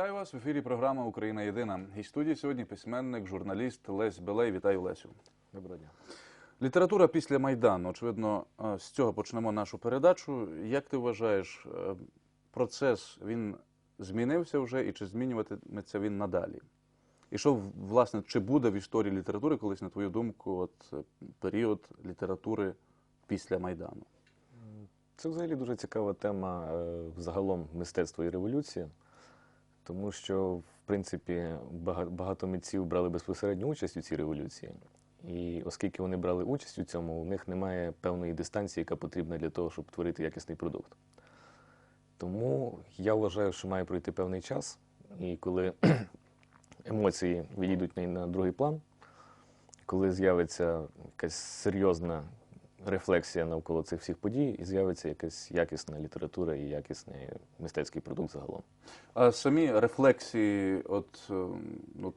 Вітаю вас в ефірі. Програма Україна Єдина. І студії сьогодні письменник, журналіст Лесь Белей. Вітаю Лесю. Доброго дня. Література після Майдану. Очевидно, е, з цього почнемо нашу передачу. Як ти вважаєш, е, процес він змінився вже і чи змінюватиметься він надалі? І що, власне, чи буде в історії літератури колись, на твою думку, от е, період літератури після Майдану? Це взагалі дуже цікава тема е, загалом мистецтва і революції, тому що, в принципі, багато митців брали безпосередню участь у цій революції. І оскільки вони брали участь у цьому, у них немає певної дистанції, яка потрібна для того, щоб творити якісний продукт. Тому я вважаю, що має пройти певний час, і коли емоції відійдуть на- другий план, коли з'явиться якась серйозна рефлексія навколо цих всіх подій, і з'явиться якась якісна література і якісний мистецький продукт загалом. А самі рефлексії, от е, ну,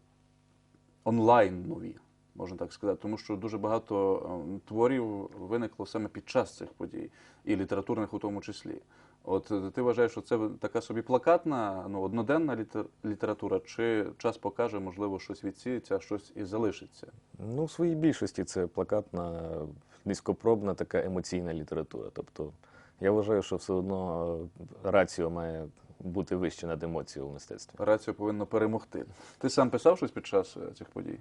онлайн нові, можна так сказати, тому що дуже багато е, творів виникло саме під час цих подій, і літературних у тому числі. От е, ти вважаєш, що це така собі плакатна, ну, одноденна літер- література, чи час покаже, можливо, щось відсіється, щось і залишиться? Ну, в своїй більшості це плакатна, низькопробна така емоційна література. Тобто я вважаю, що все одно е, раціо має бути вище над емоцією в мистецтві. Раціо повинно перемогти. Ти сам писав щось під час е, цих подій?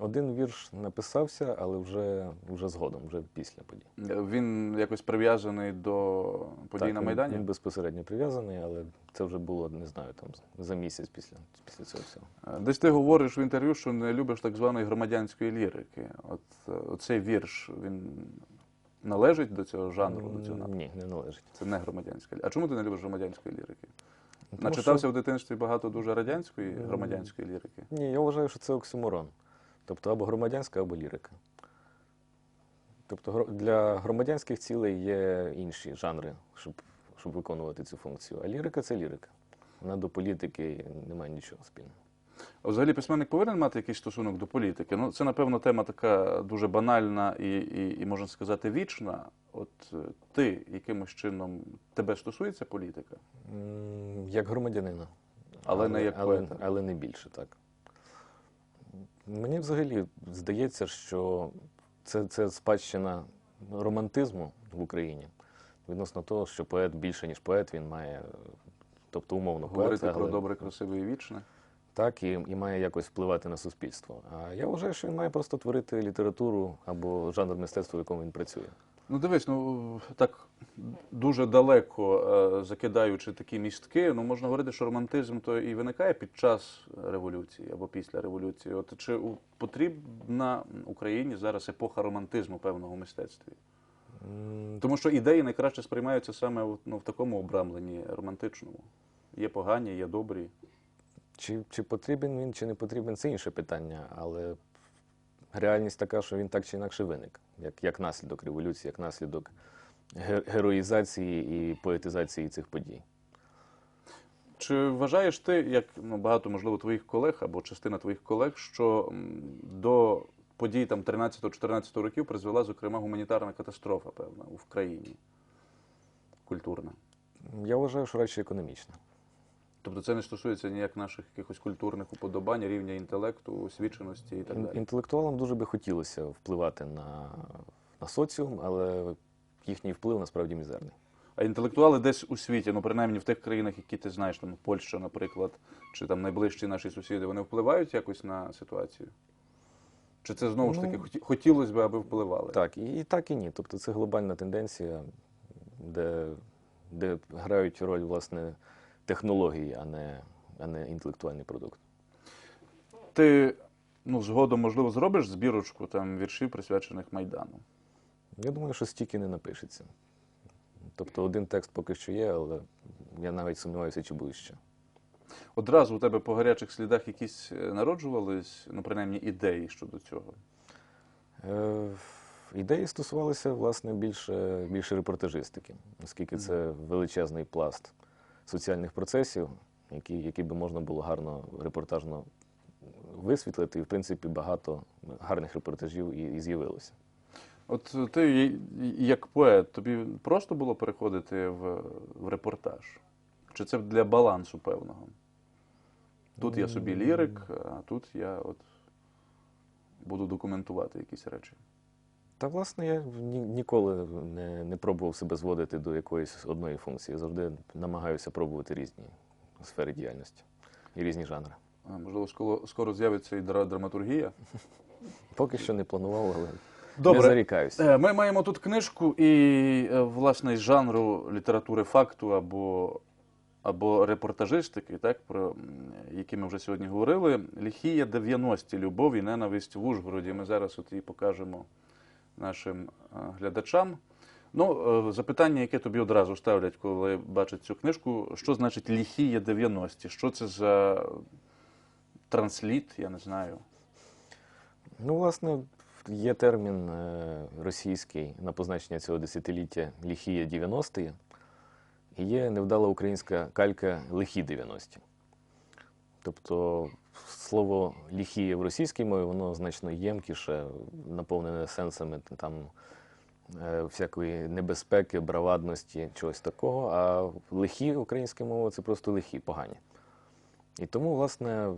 Один вірш написався, але вже, вже згодом, вже після подій. Е, Він якось прив'язаний до подій Так, на Майдані? Він безпосередньо прив'язаний, але це вже було, не знаю, там за місяць після, після цього всього. Е, Десь ти говориш в інтерв'ю, що не любиш так званої громадянської лірики. От е, оцей вірш він належить до цього жанру, до цього напрямку? Ні, не належить. Це не громадянська лірика. А чому ти не любиш громадянської лірики? Тому Начитався що- в дитинстві багато дуже радянської громадянської лірики. Ні, я вважаю, що це оксюморон. Тобто або громадянська, або лірика. Тобто для громадянських цілей є інші жанри, щоб, щоб виконувати цю функцію. А лірика це лірика. Вона до політики не має нічого спільного. А взагалі письменник повинен мати якийсь стосунок до політики. Ну, це, напевно, тема така дуже банальна і, і, і можна сказати, вічна. От е, ти якимось чином тебе стосується політика? Як громадянина. Але не як але, поета. але не більше, так. Мені взагалі здається, що це, це спадщина романтизму в Україні. Відносно того, що поет більше, ніж поет, він має, тобто умовно Говорити поет, про але- добре, красиве і вічне. Так, і, і має якось впливати на суспільство. А я вважаю, що він має просто творити літературу або жанр мистецтва, в якому він працює. Ну дивись, ну так дуже далеко е, закидаючи такі містки, ну можна говорити, що романтизм то і виникає під час революції або після революції. От чи потрібна Україні зараз епоха романтизму певного мистецтві? Тому що ідеї найкраще сприймаються саме в- ну, в такому обрамленні романтичному. Є погані, є добрі. Чи, чи потрібен він, чи не потрібен, це інше питання, але реальність така, що він так чи інакше виник, як, як наслідок революції, як наслідок героїзації і поетизації цих подій. Чи вважаєш ти, як ну, багато, можливо, твоїх колег або частина твоїх колег, що до подій там 13-14 років призвела, зокрема, гуманітарна катастрофа, певна, в країні культурна? Я вважаю, що радше економічно. Тобто це не стосується ніяк наших якихось культурних уподобань, рівня інтелекту, освіченості і так далі. Інтелектуалам дуже би хотілося впливати на, на соціум, але їхній вплив насправді мізерний. А інтелектуали десь у світі, ну принаймні в тих країнах, які ти знаєш, там Польща, наприклад, чи там найближчі наші сусіди, вони впливають якось на ситуацію? Чи це знову ж таки Ну, хоті- хотілося б, аби впливали? Так, і, і так, і ні. Тобто це глобальна тенденція, де, де грають роль власне технології, а не, а не інтелектуальний продукт. Ти ну, згодом, можливо, зробиш збірочку там віршів, присвячених Майдану. Я думаю, що стільки не напишеться. Тобто один текст поки що є, але я навіть сумніваюся, чи буде ще. Одразу у тебе по гарячих слідах якісь е, народжувались, ну, принаймні, ідеї щодо цього. Е, ідеї стосувалися власне більше, більше репортажистики, оскільки це величезний пласт соціальних процесів, які, які би можна було гарно репортажно висвітлити, і в принципі багато гарних репортажів і, і з'явилося. От ти як поет, тобі просто було переходити в, в репортаж? Чи це для балансу певного? Тут я собі лірик, а тут я от буду документувати якісь речі. Та, власне, я ні, ніколи не, не пробував себе зводити до якоїсь одної функції. Завжди намагаюся пробувати різні сфери діяльності і різні жанри. А, Можливо, скоро, скоро з'явиться і драматургія. Поки що не планував, але не зарікаюся. Е, Ми маємо тут книжку і, е, власне, з жанру літератури факту або, або репортажистики, так, про які ми вже сьогодні говорили. Ліхія 90-ті. Любов і ненависть в Ужгороді. Ми зараз от її покажемо нашим е, глядачам. Ну, е, запитання, яке тобі одразу ставлять, коли бачать цю книжку, що значить ліхія 90-ті? Що це за трансліт, я не знаю. Ну, власне, є термін е, російський на позначення цього десятиліття ліхія 90-ті, і є невдала українська калька лихі 90-ті. Тобто слово ліхія в російській мові, воно значно ємкіше, наповнене сенсами там е, всякої небезпеки, бравадності, чогось такого. А лихі українська мова це просто лихі, погані. І тому, власне,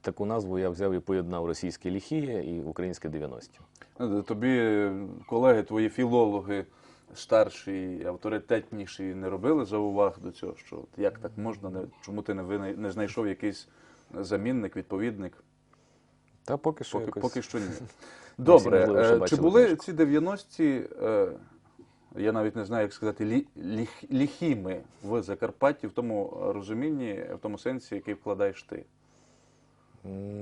таку назву я взяв і поєднав російське ліхіє і українське 90-ті. Е, Тобі колеги, твої філологи, старші, і авторитетніші, не робили зауваг до цього, що як так можна, чому ти не знайшов якийсь замінник, відповідник? Та поки що Поки, якось... поки що ні. Добре, можливо, е, чи були книжку. ці 90-ті, е, я навіть не знаю, як сказати, лі, ліх, ліхіми в Закарпатті в тому розумінні, в тому сенсі, який вкладаєш ти?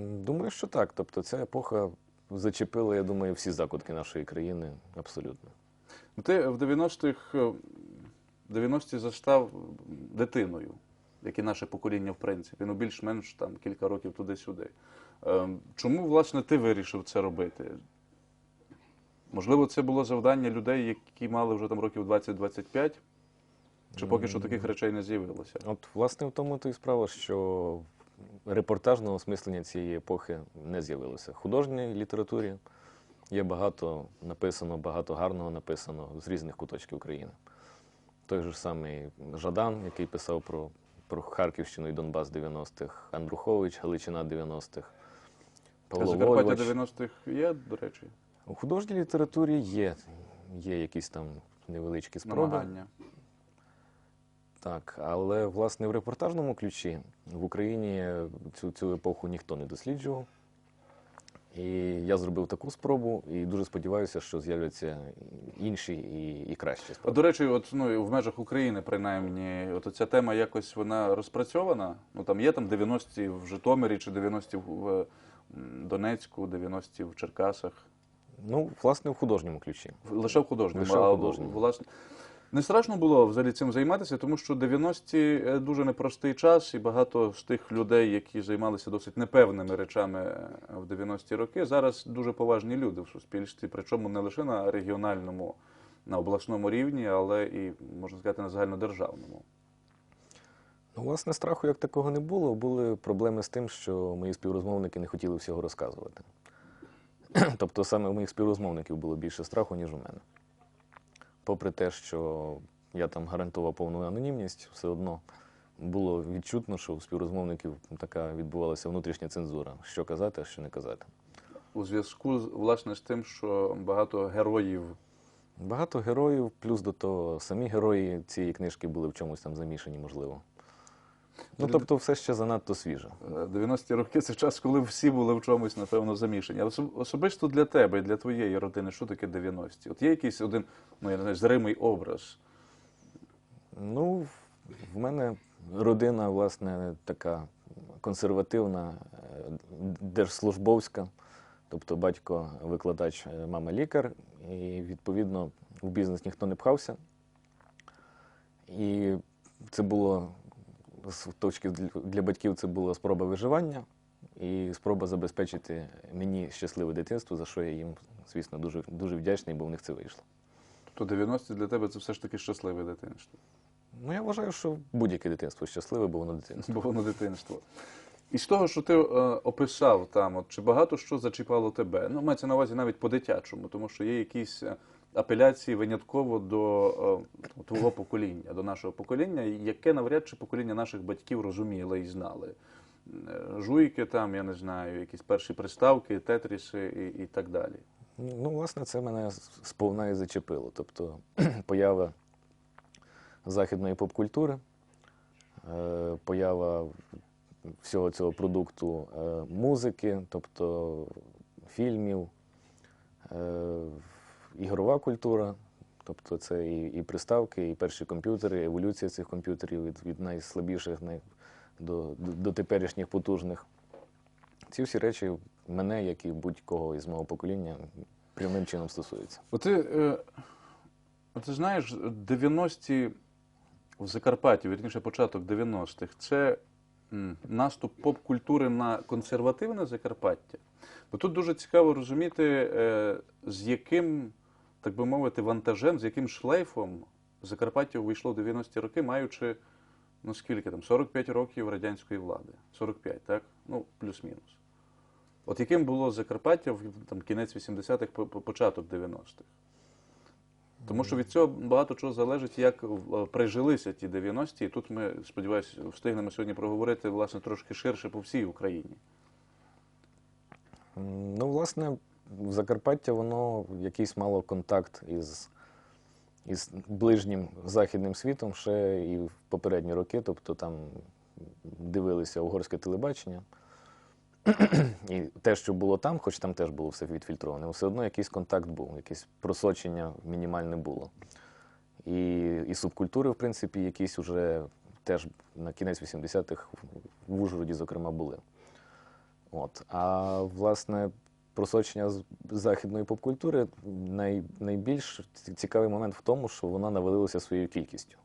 Думаю, що так. Тобто ця епоха зачепила, я думаю, всі закутки нашої країни абсолютно. Ну, Ти в 90-х, е, 90-ті застав дитиною, як і наше покоління, в принципі, ну більш-менш там кілька років туди-сюди. Е, Чому, власне, ти вирішив це робити? Можливо, це було завдання людей, які мали вже там років 20-25? Чи поки що таких речей не з'явилося? От, власне, в тому то і справа, що репортажного осмислення цієї епохи не з'явилося. В художній літературі є багато написано, багато гарного написано з різних куточків України. Той же самий Жадан, який писав про, про Харківщину і Донбас 90-х, Андрухович, Галичина 90-х, Це Павло Закарпаття 90-х є, до речі, У художній літературі є, є якісь там невеличкі спроби. намагання. Так, але власне в репортажному ключі в Україні цю, цю епоху ніхто не досліджував. І я зробив таку спробу, і дуже сподіваюся, що з'являться інші і, і кращі спроби. До речі, от ну в межах України, принаймні, от ця тема якось вона розпрацьована. Ну там є там 90-ті в Житомирі чи 90-ті в Донецьку, 90-ті в Черкасах. Ну, власне, в художньому ключі. Лише в художньому. Лише в а власне. Не страшно було взагалі цим займатися, тому що 90-ті е, дуже непростий час, і багато з тих людей, які займалися досить непевними речами е, в 90-ті роки, зараз дуже поважні люди в суспільстві, причому не лише на регіональному, на обласному рівні, але і, можна сказати, на загальнодержавному. Ну, власне, страху як такого не було. Були проблеми з тим, що мої співрозмовники не хотіли всього розказувати. тобто саме у моїх співрозмовників було більше страху, ніж у мене. Попри те, що я там гарантував повну анонімність, все одно було відчутно, що у співрозмовників така відбувалася внутрішня цензура, що казати, а що не казати. У зв'язку з власне з тим, що багато героїв Багато героїв, плюс до того самі герої цієї книжки були в чомусь там замішані, можливо. Ну, тобто, все ще занадто свіже. Е, 90-ті роки це час, коли всі були в чомусь, напевно, замішані. А осо- особисто для тебе і для твоєї родини, що таке 90-ті? От є якийсь один, ну я не знаю, зримий образ. Ну, в мене родина, власне, така консервативна, е, держслужбовська. Тобто батько викладач, е, мама лікар, і відповідно в бізнес ніхто не пхався. І це було з точки для- батьків це була спроба виживання і спроба забезпечити мені щасливе дитинство, за що я їм, звісно, дуже, дуже вдячний, бо в них це вийшло. Тобто 90-ті для тебе це все ж таки щасливе дитинство. Ну, я вважаю, що будь-яке дитинство щасливе, бо воно дитинство. Бо воно дитинство. І з того, що ти е, описав там, от, чи багато що зачіпало тебе? Ну, мається на увазі навіть по-дитячому, тому що є якісь е, апеляції винятково до е, твого покоління, до нашого покоління, яке навряд чи покоління наших батьків розуміло і знали. е, жуйки там, я не знаю, якісь перші приставки, тетріси і, і так далі. Ну, власне, це мене сповна і зачепило. Тобто поява західної поп-культури, е, поява всього цього продукту музики, тобто фільмів, ігрова культура. Тобто це і, і приставки, і перші комп'ютери, еволюція цих комп'ютерів від, від найслабіших най, до, до, до теперішніх потужних. Ці всі речі мене, як і будь-кого із мого покоління, прямим чином стосуються. От ти, е, ти знаєш, 90-ті в Закарпатті, вірніше початок 90-х, це м, наступ поп-культури на консервативне Закарпаття. Бо тут дуже цікаво розуміти, е, з яким, так би мовити, вантажем, з яким шлейфом Закарпаття увійшло в 90-ті роки, маючи, ну скільки там, 45 років радянської влади. 45, так? Ну, плюс-мінус. От яким було Закарпаття в там, кінець 80-х, по- по- початок 90-х? Тому що від цього багато чого залежить, як е, прижилися ті 90-ті. І тут ми, сподіваюся, встигнемо сьогодні проговорити власне трошки ширше по всій Україні. Ну, власне, Закарпаття воно якийсь мало контакт із, із ближнім західним світом ще і в попередні роки. Тобто там дивилися угорське телебачення. І те, що було там, хоч там теж було все відфільтроване, все одно якийсь контакт був, якесь просочення мінімальне було. І, і субкультури, в принципі, якісь уже теж на кінець 80-х в Ужгороді, зокрема, були. От. А власне, просочення західної попкультури най, найбільш цікавий момент в тому, що вона навалилася своєю кількістю.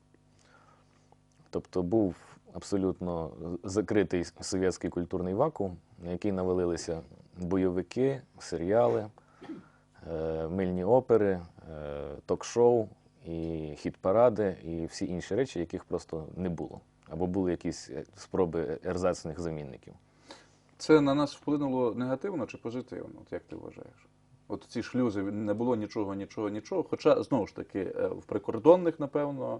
Тобто був абсолютно закритий совєтський культурний вакуум, на який навалилися бойовики, серіали, е, мильні опери, е, ток-шоу, і хіт-паради, і всі інші речі, яких просто не було. Або були якісь е, спроби ерзацних замінників. Це на нас вплинуло негативно чи позитивно? От як ти вважаєш? От ці шлюзи не було нічого, нічого, нічого. Хоча знову ж таки е, в прикордонних, напевно,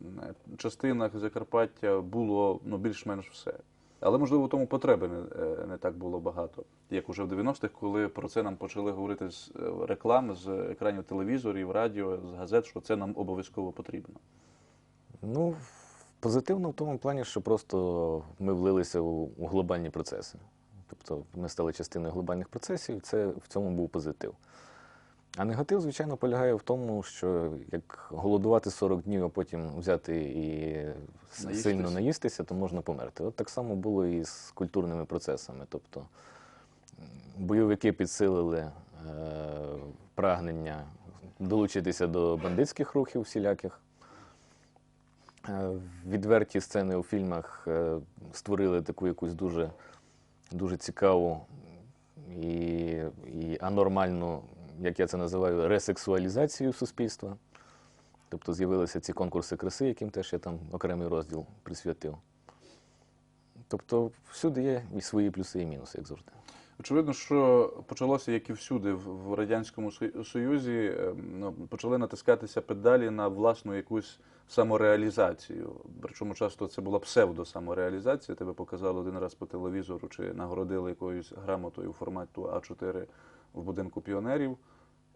е, частинах Закарпаття було ну, більш-менш все. Але можливо тому потреби не, е, не так було багато, як уже в 90-х, коли про це нам почали говорити з е, реклам, з екранів телевізорів, радіо, з газет, що це нам обов'язково потрібно. Ну, позитивно в тому плані, що просто ми влилися у, у глобальні процеси. Тобто ми стали частиною глобальних процесів, і це в цьому був позитив. А негатив, звичайно, полягає в тому, що як голодувати 40 днів, а потім взяти і Наїстися. сильно наїстися, то можна померти. От так само було і з культурними процесами. Тобто бойовики підсилили е, прагнення долучитися до бандитських рухів всіляких. Е, Відверті сцени у фільмах е, створили таку якусь дуже, дуже цікаву і, і анормальну, як я це називаю, ресексуалізацію суспільства. Тобто з'явилися ці конкурси краси, яким теж я там окремий розділ присвятив. Тобто всюди є і свої плюси, і мінуси, як завжди. Очевидно, що почалося, як і всюди, в Радянському Союзі, ем, ну, почали натискатися педалі на власну якусь самореалізацію. Причому часто це була псевдосамореалізація. Тебе показали один раз по телевізору чи нагородили якоюсь грамотою формату А4 в будинку піонерів.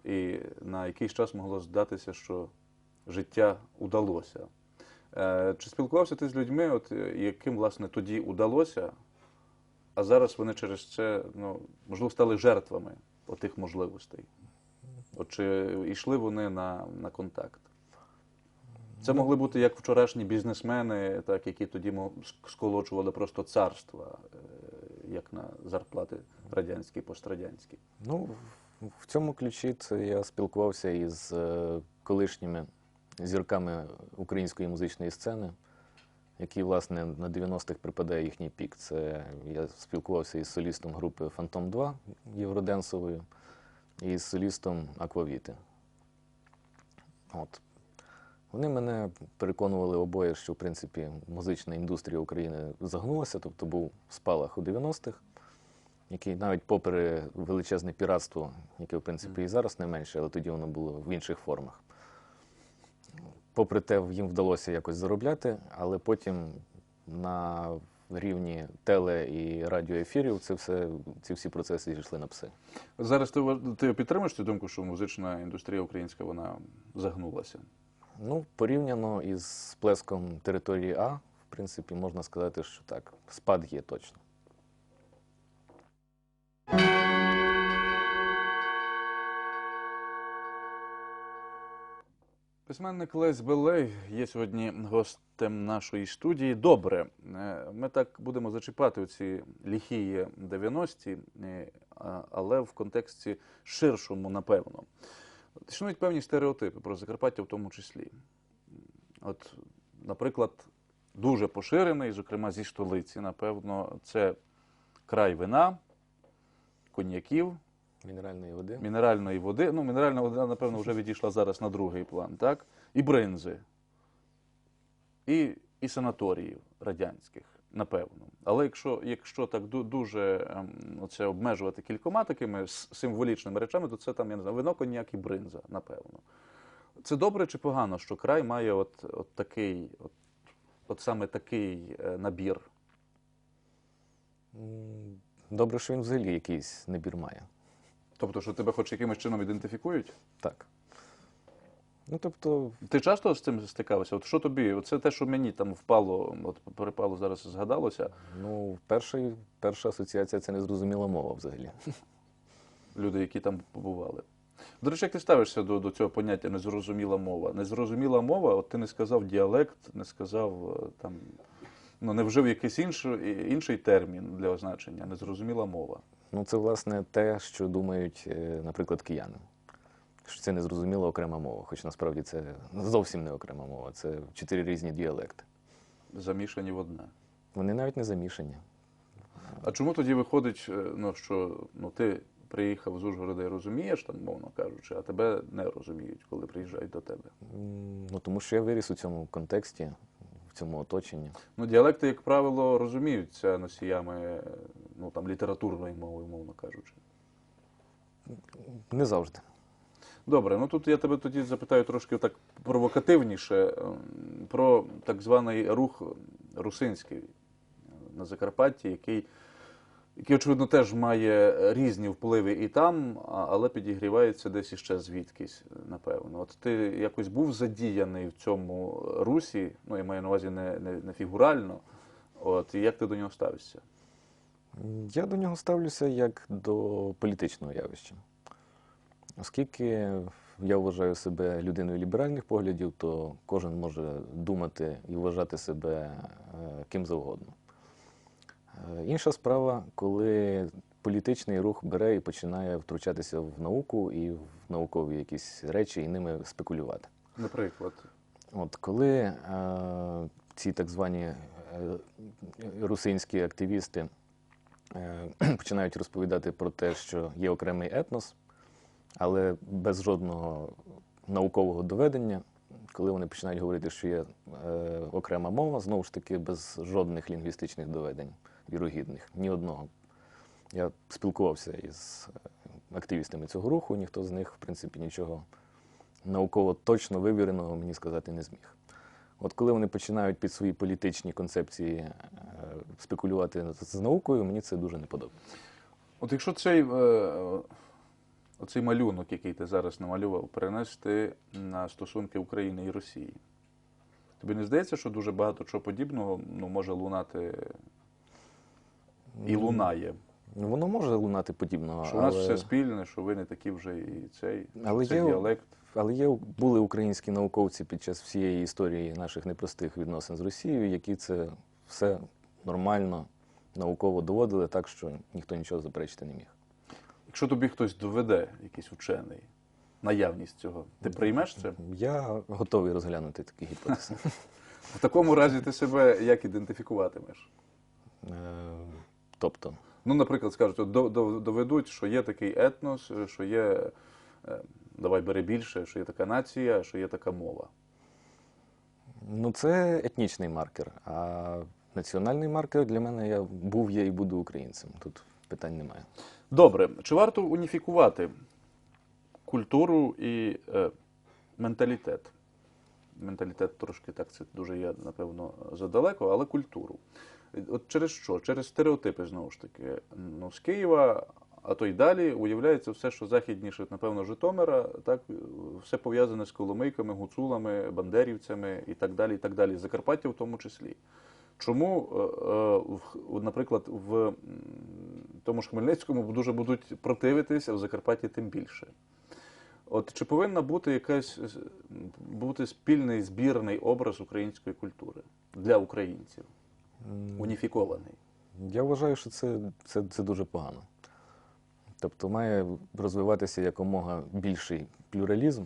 І на якийсь час могло здатися, що життя удалося. Е, Чи спілкувався ти з людьми, от, яким власне тоді удалося, а зараз вони через це, ну, можливо, стали жертвами отих можливостей. От чи йшли вони на, на контакт? Це могли бути як вчорашні бізнесмени, так, які тоді сколочували просто царства, е, як на зарплати радянські, пострадянські. Ну, в- в цьому ключі це я спілкувався із е, колишніми зірками української музичної сцени, які, власне, на 90-х припадає їхній пік. Це я спілкувався із солістом групи Фантом 2 Євроденсовою і з солістом Аквавіти. От. Вони мене переконували обоє, що в принципі музична індустрія України загнулася, тобто був спалах у 90-х який навіть попри величезне піратство, яке в принципі і зараз не менше, але тоді воно було в інших формах. Попри те, їм вдалося якось заробляти, але потім на рівні теле і радіоефірів, це все, ці всі процеси зійшли на пси. Зараз ти, ти підтримуєш цю думку, що музична індустрія українська вона загнулася? Ну, порівняно із сплеском території А, в принципі, можна сказати, що так, спад є точно. Письменник Лесь Белей є сьогодні гостем нашої студії. Добре, е, ми так будемо зачіпати оці ліхії 90-ті, е, але в контексті ширшому, напевно. Існують певні стереотипи про Закарпаття в тому числі. От, наприклад, дуже поширений, зокрема зі столиці, напевно, це край вина, коньяків, Мінеральної води. мінеральної води. Ну, мінеральна вода, напевно, вже відійшла зараз на другий план, так? І бринзи, і, і санаторіїв радянських, напевно. Але якщо, якщо так дуже ем, оце обмежувати кількома такими символічними речами, то це там, я не знаю, вино, коньяк і бринза, напевно. Це добре чи погано, що край має от, от такий, от, от саме такий е, набір? Добре, що він взагалі якийсь набір має. Тобто, що тебе хоч якимось чином ідентифікують? Так. Ну, тобто, Ти часто з цим стикався? От що тобі? Оце те, що мені там впало, от перепало зараз згадалося. ну, перша, перша асоціація це незрозуміла мова взагалі. Люди, які там побували. До речі, як ти ставишся до, до цього поняття незрозуміла мова? Незрозуміла мова, от ти не сказав діалект, не сказав е, там, ну не вжив якийсь інший, інший термін для означення. Незрозуміла мова. Ну, це, власне, те, що думають, е, наприклад, кияни. Що це незрозуміла окрема мова, хоч насправді це зовсім не окрема мова, це чотири різні діалекти. Замішані в одне. Вони навіть не замішані. А чому тоді виходить, е, ну, що ну, ти приїхав з Ужгорода і розумієш, там, мовно кажучи, а тебе не розуміють, коли приїжджають до тебе? Ну, тому що я виріс у цьому контексті, цьому оточенні. Ну, діалекти, як правило, розуміються носіями ну, там, літературної мови, умовно кажучи. Не завжди. Добре, ну тут я тебе тоді запитаю трошки так провокативніше ем, про так званий рух русинський на Закарпатті, який, який, очевидно, теж має різні впливи і там, але підігрівається десь іще звідкись, напевно. От ти якось був задіяний в цьому русі, ну я маю на увазі не, не, не фігурально. От, і як ти до нього ставишся? Я до нього ставлюся як до політичного явища. Оскільки я вважаю себе людиною ліберальних поглядів, то кожен може думати і вважати себе е, ким завгодно. Е, Інша справа, коли політичний рух бере і починає втручатися в науку і в наукові якісь речі і ними спекулювати. Наприклад, От коли е, ці так звані е, русинські активісти е, починають розповідати про те, що є окремий етнос, але без жодного наукового доведення, коли вони починають говорити, що є е, окрема мова, знову ж таки, без жодних лінгвістичних доведень вірогідних, ні одного. Я спілкувався із е, активістами цього руху, ніхто з них, в принципі, нічого науково точно вивіреного мені сказати не зміг. От коли вони починають під свої політичні концепції е, спекулювати з наукою, мені це дуже не подобається. От якщо цей, е, оцей малюнок, який ти зараз намалював, перенести на стосунки України і Росії, тобі не здається, що дуже багато чого подібного ну, може лунати і лунає? Ну, Воно може лунати подібного, Що у нас але, все спільне, що ви не такі вже і цей, Але є- діалект. але є були українські науковці під час всієї історії наших непростих відносин з Росією, які це все нормально науково доводили, так що ніхто нічого заперечити не міг. Якщо тобі хтось доведе, якийсь учений, наявність цього, ти приймеш це? Я готовий розглянути такі гіпотези. В такому разі ти себе як ідентифікуватимеш? Тобто, Ну, наприклад, скажуть, доведуть, що є такий етнос, що є, е, давай бери більше, що є така нація, що є така мова. Ну, це етнічний маркер. А національний маркер для мене я був, є і буду українцем. Тут питань немає. Добре, чи варто уніфікувати культуру і е, менталітет? Менталітет трошки так, це дуже є, напевно, задалеко, але культуру. От через що? Через стереотипи знову ж таки. Ну, з Києва, а то й далі, уявляється все, що західніше, напевно, Житомира, так, все пов'язане з коломийками, гуцулами, бандерівцями і так далі. і так далі. Закарпаття в тому числі. Чому, е, е, наприклад, в тому ж Хмельницькому дуже будуть противитись, а в Закарпатті тим більше? От чи повинна бути якась е, бути спільний збірний образ української культури для українців, уніфікований? Я вважаю, що це, це, це дуже погано. Тобто має розвиватися якомога більший плюралізм,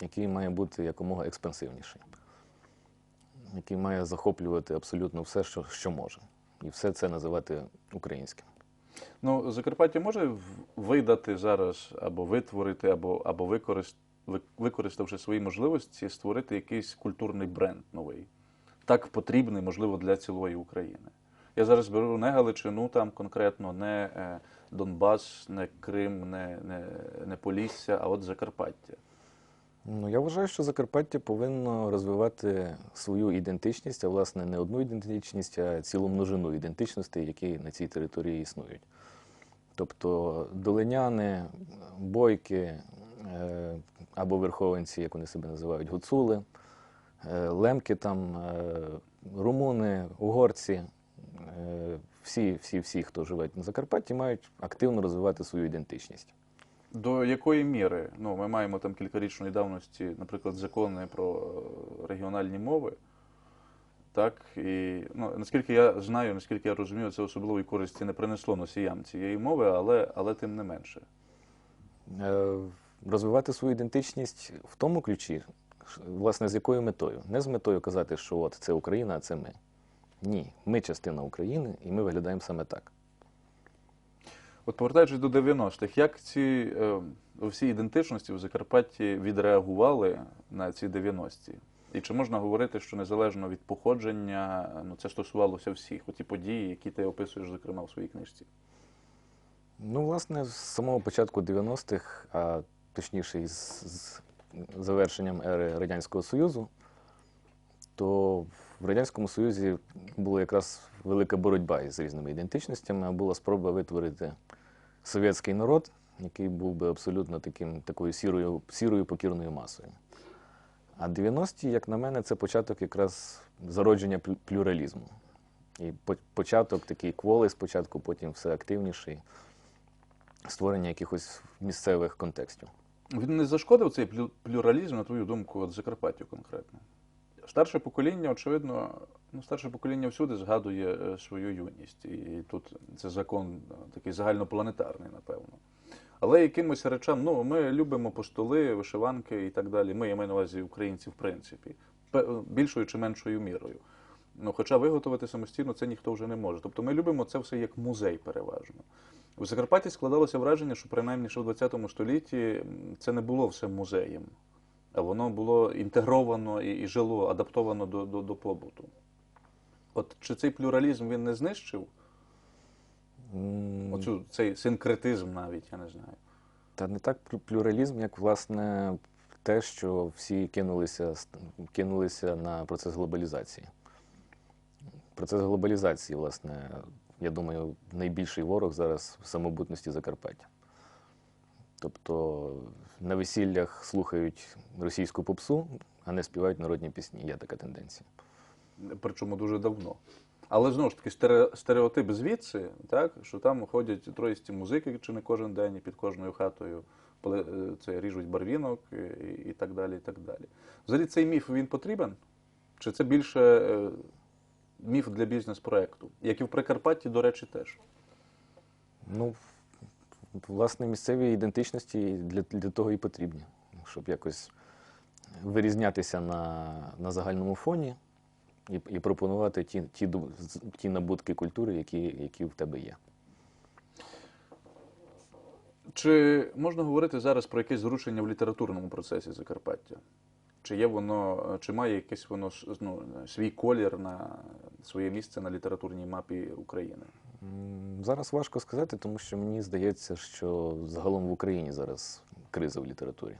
який має бути якомога експансивніший, який має захоплювати абсолютно все, що, що може. І все це називати українським. Ну, Закарпаття може видати зараз або витворити, або, або використ, використавши свої можливості, створити якийсь культурний бренд новий, так потрібний, можливо, для цілої України. Я зараз беру не Галичину там конкретно, не е, Донбас, не Крим, не, не, не Полісся, а от Закарпаття. Ну, я вважаю, що Закарпаття повинно розвивати свою ідентичність, а власне не одну ідентичність, а цілу множину ідентичностей, які на цій території існують. Тобто долиняни, бойки е, або верховенці, як вони себе називають, гуцули, лемки там, е, румуни, угорці, е, всі, всі, всі, хто живе на Закарпатті, мають активно розвивати свою ідентичність. До якої міри? Ну, ми маємо там кількарічної давності, наприклад, закони про е, регіональні мови. Так, і ну, наскільки я знаю, наскільки я розумію, це особливої користі не принесло носіям цієї мови, але, але тим не менше. Е, розвивати свою ідентичність в тому ключі, власне, з якою метою? Не з метою казати, що от це Україна, а це ми. Ні, ми частина України, і ми виглядаємо саме так. От повертаючись до 90-х, як ці е, всі ідентичності в Закарпатті відреагували на ці 90-ті? І чи можна говорити, що незалежно від походження, ну це стосувалося всіх, оті події, які ти описуєш, зокрема, в своїй книжці? Ну, власне, з самого початку 90-х, а точніше, із з завершенням ери Радянського Союзу, то в Радянському Союзі була якраз велика боротьба із різними ідентичностями, а була спроба витворити совєтський народ, який був би абсолютно таким, такою сірою, сірою покірною масою. А 90-ті, як на мене, це початок якраз зародження плюралізму. І початок такий кволий спочатку, потім все активніший створення якихось місцевих контекстів. Він не зашкодив цей плю- плюралізм, на твою думку, от Закарпаттю конкретно. Старше покоління, очевидно, ну, старше покоління всюди згадує е, свою юність. І тут це закон е, такий загальнопланетарний, напевно. Але якимось речам, ну, ми любимо постоли, вишиванки і так далі. Ми, я маю на увазі українці, в принципі, більшою чи меншою мірою. Ну, хоча виготовити самостійно це ніхто вже не може. Тобто ми любимо це все як музей переважно. У Закарпатті складалося враження, що принаймні ще в ХХ столітті це не було все музеєм, а воно було інтегровано і, і жило, адаптовано до, до, до побуту. От чи цей плюралізм він не знищив? М, Оцю, цей синкретизм навіть, я не знаю. Та не так плюралізм, як власне те, що всі кинулися, кинулися на процес глобалізації. Процес глобалізації, власне, я думаю, найбільший ворог зараз в самобутності Закарпаття. Тобто на весіллях слухають російську попсу, а не співають народні пісні. Є така тенденція. Причому дуже давно. Але знову ж таки, стереотип звідси, так, що там ходять троїсті музики чи не кожен день і під кожною хатою е, це ріжуть барвінок і, і так далі. і так далі. Взагалі цей міф він потрібен? Чи це більше е, міф для бізнес-проекту? Як і в Прикарпатті, до речі, теж. Ну, власне, місцеві ідентичності для, для того і потрібні, щоб якось вирізнятися на, на загальному фоні і, і пропонувати ті, ті, ті набутки культури, які, які в тебе є. Чи можна говорити зараз про якесь зрушення в літературному процесі Закарпаття? Чи є воно, чи має якесь воно ну, свій колір на своє місце на літературній мапі України? Зараз важко сказати, тому що мені здається, що загалом в Україні зараз криза в літературі.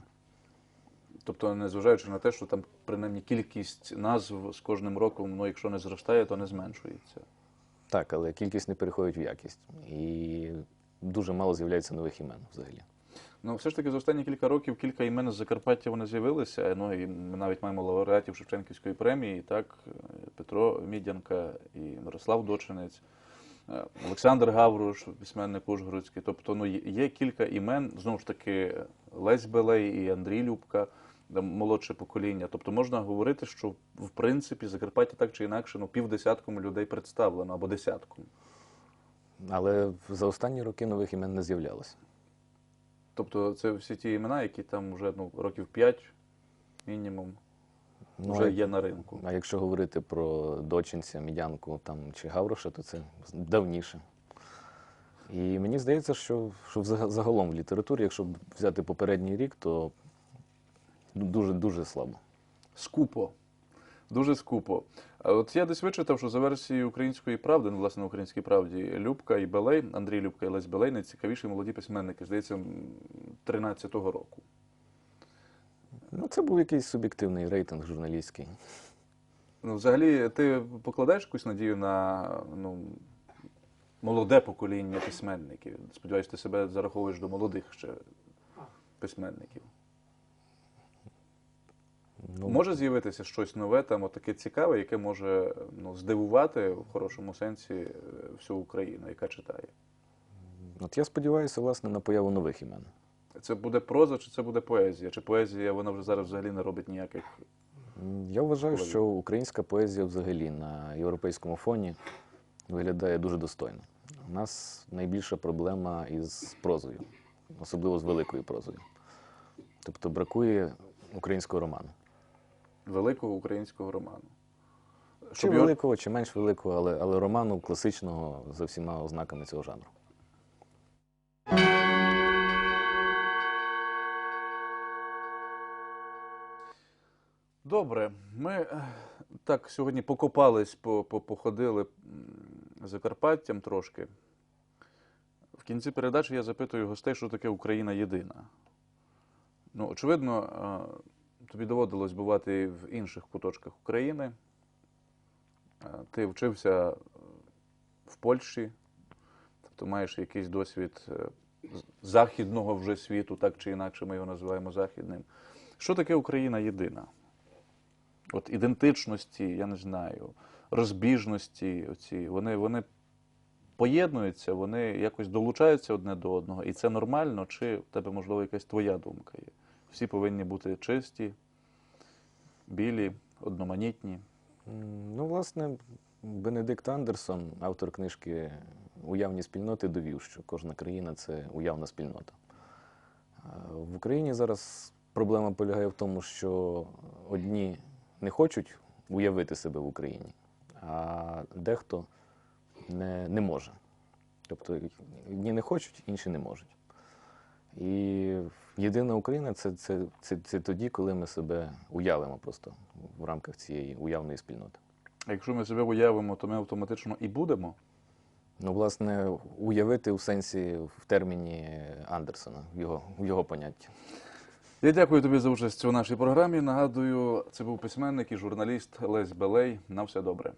Тобто, незважаючи на те, що там принаймні кількість назв з кожним роком, ну якщо не зростає, то не зменшується. Так, але кількість не переходить в якість. І дуже мало з'являється нових імен взагалі. Ну, все ж таки, за останні кілька років кілька імен з Закарпаття вони з'явилися. Ну і ми навіть маємо лауреатів Шевченківської премії, так, е, Петро Мідянка і Мирослав Дочинець, е, Олександр Гавруш, письменник Ужгородський. Тобто, ну, є- кілька імен, знову ж таки, Лесь Белей і Андрій Любка, молодше покоління. Тобто можна говорити, що в принципі Закарпаття так чи інакше ну, півдесятком людей представлено або десятком. Але за останні роки нових імен не з'являлося. Тобто це всі ті імена, які там вже ну, років 5 мінімум Ну, вже є на ринку. А якщо говорити про дочинця, мідянку там, чи Гавроша, то це давніше. І мені здається, що, що загалом в літературі, якщо взяти попередній рік, то дуже дуже слабо. Скупо. Дуже скупо. А от я десь вичитав, що за версією української правди, ну, власне, українській правді, Любка і Белей, Андрій Любка і Лесь Белей найцікавіші молоді письменники, здається, 13-го року. Ну, це був якийсь суб'єктивний рейтинг журналістський. Ну, взагалі, ти покладаєш якусь надію на ну, молоде покоління письменників? Сподіваюсь, ти себе зараховуєш до молодих ще письменників. Ну, Може з'явитися щось нове, там таке цікаве, яке може ну, здивувати в хорошому сенсі е, всю Україну, яка читає. От я сподіваюся, власне, на появу нових імен. Це буде проза, чи це буде поезія? Чи поезія вона вже зараз взагалі не робить ніяких. Я вважаю, що українська поезія взагалі на європейському фоні виглядає дуже достойно. У нас найбільша проблема із прозою, особливо з великою прозою. Тобто бракує українського роману. Великого українського роману? Чи Щоб його- великого, чи менш великого, але, але роману класичного за всіма ознаками цього жанру. Добре, ми е, так сьогодні покопались, по- по- походили Закарпаттям трошки. В кінці передачі я запитую гостей, що таке Україна єдина. Ну, очевидно, е, тобі доводилось бувати в інших куточках України. Е, Ти вчився е, в Польщі, тобто маєш якийсь досвід е, західного вже світу, так чи інакше ми його називаємо західним. Що таке Україна єдина? От ідентичності, я не знаю, розбіжності, оці, вони, вони поєднуються, вони якось долучаються одне до одного. І це нормально, чи в тебе, можливо, якась твоя думка є? Всі повинні бути чисті, білі, одноманітні. Ну, власне, Бенедикт Андерсон, автор книжки Уявні спільноти, довів, що кожна країна це уявна спільнота. В Україні зараз проблема полягає в тому, що одні не хочуть уявити себе в Україні, а дехто не, не може. Тобто одні не хочуть, інші не можуть. І єдина Україна це, це, це, це тоді, коли ми себе уявимо просто в рамках цієї уявної спільноти. А якщо ми себе уявимо, то ми автоматично і будемо. Ну, власне, уявити в сенсі в терміні Андерсона, в його, в його понятті. Я дякую тобі за участь у нашій програмі. Нагадую, це був письменник і журналіст Лесь Белей. На все добре.